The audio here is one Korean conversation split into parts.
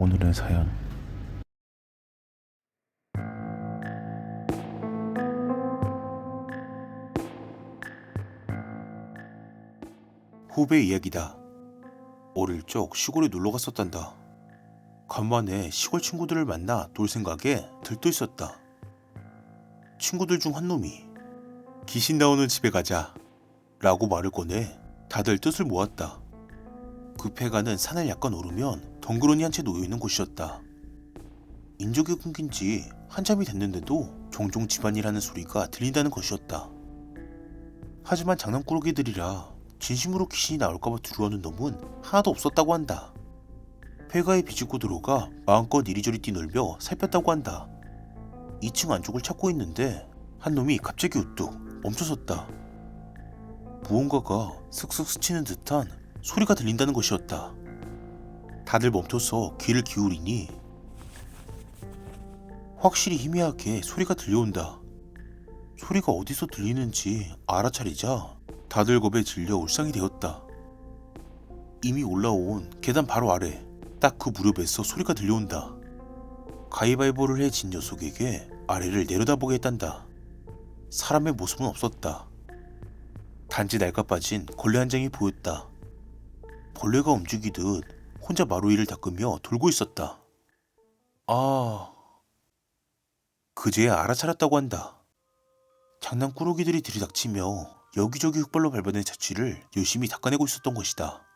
오늘의 사연 후배 이야기다. 어릴 적 시골에 놀러 갔었단다. 간만에 시골 친구들을 만나 놀 생각에 들떠 있었다. 친구들 중 한 놈이 귀신 나오는 집에 가자 라고 말을 꺼내 다들 뜻을 모았다. 급해 가는 산을 약간 오르면 덩그러니 한 채 놓여 있는 곳이었다. 인적이 끊긴 지 한참이 됐는데도 종종 집안이라는 소리가 들린다는 것이었다. 하지만 장난꾸러기들이라 진심으로 귀신이 나올까봐 두려워하는 놈은 하나도 없었다고 한다. 폐가에 비집고 들어가 마음껏 이리저리 뛰놀며 살폈다고 한다. 2층 안쪽을 찾고 있는데 한 놈이 갑자기 우뚝 멈춰섰다. 무언가가 슥슥 스치는 듯한 소리가 들린다는 것이었다. 다들 멈춰서 귀를 기울이니 확실히 희미하게 소리가 들려온다. 소리가 어디서 들리는지 알아차리자 다들 겁에 질려 울상이 되었다. 이미 올라온 계단 바로 아래 딱 그 무렵에서 소리가 들려온다. 가위바위보를 해 진 녀석에게 아래를 내려다보게 했단다. 사람의 모습은 없었다. 단지 낡아 빠진 걸레 한 장이 보였다. 벌레가 움직이듯 혼자 마루 위를 닦으며 돌고 있었다. 아... 그제야 알아차렸다고 한다. 장난 꾸러기들이 들이닥치며 여기저기 흙발로 밟아낸 자취를 열심히 닦아내고 있었던 것이다.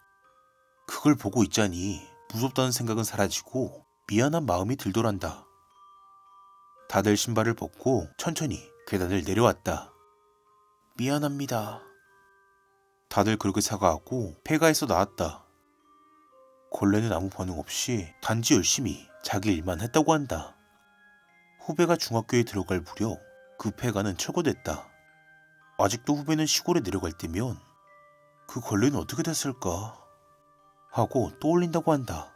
그걸 보고 있자니 무섭다는 생각은 사라지고 미안한 마음이 들더란다. 다들 신발을 벗고 천천히 계단을 내려왔다. 미안합니다. 다들 그렇게 사과하고 폐가에서 나왔다. 걸레는 아무 반응 없이 단지 열심히 자기 일만 했다고 한다. 후배가 중학교에 들어갈 무렵 그 폐가는 철거됐다. 아직도 후배는 시골에 내려갈 때면 그 걸레는 어떻게 됐을까 하고 떠올린다고 한다.